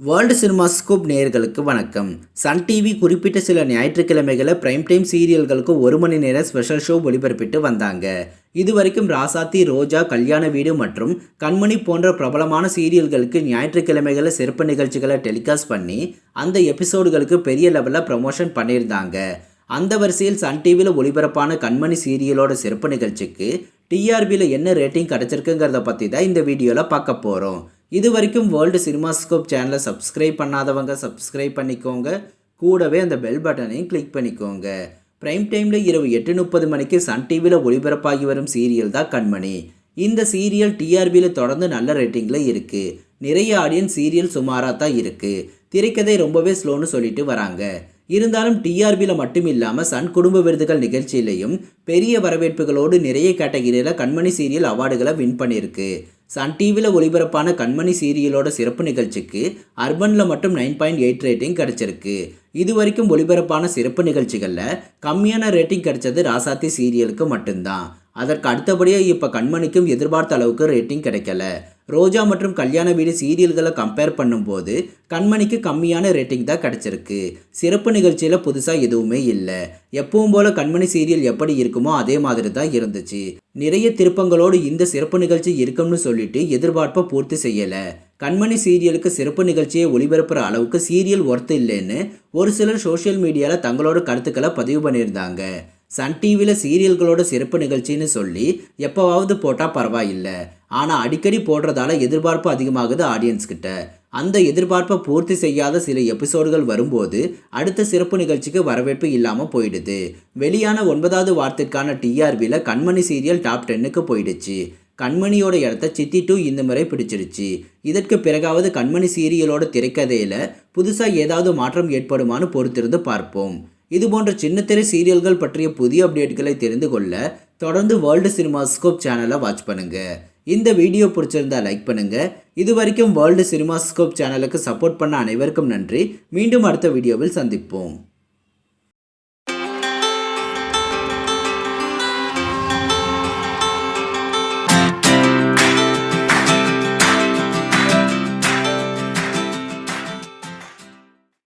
World cinemascope நேயர்களுக்கு வணக்கம். Sun TV குறிப்பிட்ட சில ஞாயிற்றுக்கிழமைகளில் பிரைம் டைம் சீரியல்களுக்கு ஒரு மணி நேர ஸ்பெஷல் ஷோ ஒளிபரப்பிட்டு வந்தாங்க. இதுவரைக்கும் ராசாத்தி ரோஜா கல்யாண வீடு மற்றும் கண்மணி போன்ற பிரபலமான சீரியல்களுக்கு ஞாயிற்றுக்கிழமைகளை சிறப்பு நிகழ்ச்சிகளை டெலிகாஸ்ட் பண்ணி அந்த எபிசோடுகளுக்கு பெரிய லெவலில் ப்ரமோஷன் பண்ணியிருந்தாங்க. அந்த வரிசையில் சன் டிவியில் ஒளிபரப்பான கண்மணி சீரியலோட சிறப்பு நிகழ்ச்சிக்கு டிஆர்பியில் என்ன ரேட்டிங் கிடச்சிருக்குங்கிறத பற்றி தான் இந்த வீடியோவில் பார்க்க போகிறோம் இது வரைக்கும் வேர்ல்டு சினிமாஸ்கோப் சேனலை சப்ஸ்கிரைப் பண்ணாதவங்க சப்ஸ்கிரைப் பண்ணிக்கோங்க. கூடவே அந்த பெல் பட்டனையும் கிளிக் பண்ணிக்கோங்க. ப்ரைம் டைமில் இரவு எட்டு முப்பது மணிக்கு சன் டிவியில் ஒளிபரப்பாகி வரும் சீரியல் தான் கண்மணி. இந்த சீரியல் டிஆர்பியில் தொடர்ந்து நல்ல ரேட்டிங்கில் இருக்குது நிறைய ஆடியன்ஸ் சீரியல் சுமாராக தான் இருக்குது திரைக்கதை ரொம்பவே ஸ்லோன்னு சொல்லிட்டு வராங்க. இருந்தாலும் டிஆர்பியில் மட்டும் இல்லாமல் சன் குடும்ப விருதுகள் நிகழ்ச்சியிலையும் பெரிய வரவேற்புகளோடு நிறைய கேட்டகிரியில் கண்மணி சீரியல் அவார்டுகளை வின் பண்ணியிருக்கு சன் டிவியில் ஒளிபரப்பான கண்மணி சீரியலோட சிறப்பு நிகழ்ச்சிக்கு அர்பனில் மட்டும் நைன் பாயிண்ட் எயிட் ரேட்டிங் கிடச்சிருக்கு. இது வரைக்கும் ஒளிபரப்பான சிறப்பு நிகழ்ச்சிகளில் கம்மியான ரேட்டிங் கிடைச்சது ராசாத்தி சீரியலுக்கு மட்டும்தான். அதற்கு அடுத்தபடியாக இப்போ கண்மணிக்கும் எதிர்பார்த்த அளவுக்கு ரேட்டிங் கிடைக்கல. ரோஜா மற்றும் கல்யாண வீடு சீரியல்களை கம்பேர் பண்ணும்போது கண்மணிக்கு கம்மியான ரேட்டிங் தான் கிடச்சிருக்கு. சிறப்பு நிகழ்ச்சியில் புதுசாக எதுவுமே இல்லை. எப்பவும் போல கண்மணி சீரியல் எப்படி இருக்குமோ அதே மாதிரி தான் இருந்துச்சு. நிறைய திருப்பங்களோடு இந்த சிறப்பு நிகழ்ச்சி இருக்கும்னு சொல்லிட்டு எதிர்பார்ப்பை பூர்த்தி செய்யலை. கண்மணி சீரியலுக்கு சிறப்பு நிகழ்ச்சியை ஒளிபரப்புற அளவுக்கு சீரியல் ஒர்த்து இல்லைன்னு ஒரு சிலர் சோஷியல் மீடியாவில் தங்களோட கருத்துக்களை பதிவு பண்ணியிருந்தாங்க. சன் டிவியில் சீரியல்களோட சிறப்பு நிகழ்ச்சின்னு சொல்லி எப்போவாவது போட்டால் பரவாயில்லை. ஆனால் அடிக்கடி போடுறதால எதிர்பார்ப்பு அதிகமாகுது ஆடியன்ஸ்கிட்ட அந்த எதிர்பார்ப்பை பூர்த்தி செய்யாத சில எபிசோடுகள் வரும்போது அடுத்த சிறப்பு நிகழ்ச்சிக்கு வரவேற்பு இல்லாமல் போயிடுது. வெளியான ஒன்பதாவது வாரத்திற்கான டிஆர்பியில் கண்மணி சீரியல் டாப் டென்னுக்கு போயிடுச்சு. கண்மணியோட இடத்த சித்தி டூ இந்த முறை பிடிச்சிருச்சு. இதற்கு பிறகாவது கண்மணி சீரியலோட திரைக்கதையில் புதுசாக ஏதாவது மாற்றம் ஏற்படுமான்னு பொறுத்திருந்து பார்ப்போம். இது போன்ற சின்னத்திரை சீரியல்கள் பற்றிய புதிய அப்டேட்களை தெரிந்து கொள்ள தொடர்ந்து வேர்ல்டு சினிமாஸ்கோப் சேனலை வாட்ச் பண்ணுங்க. இந்த வீடியோ பிடிச்சிருந்தா லைக் பண்ணுங்க. இது வரைக்கும் வேர்ல்டு சினிமாஸ்கோப் சேனலுக்கு சப்போர்ட் பண்ண அனைவருக்கும் நன்றி. மீண்டும் அடுத்த வீடியோவில் சந்திப்போம்.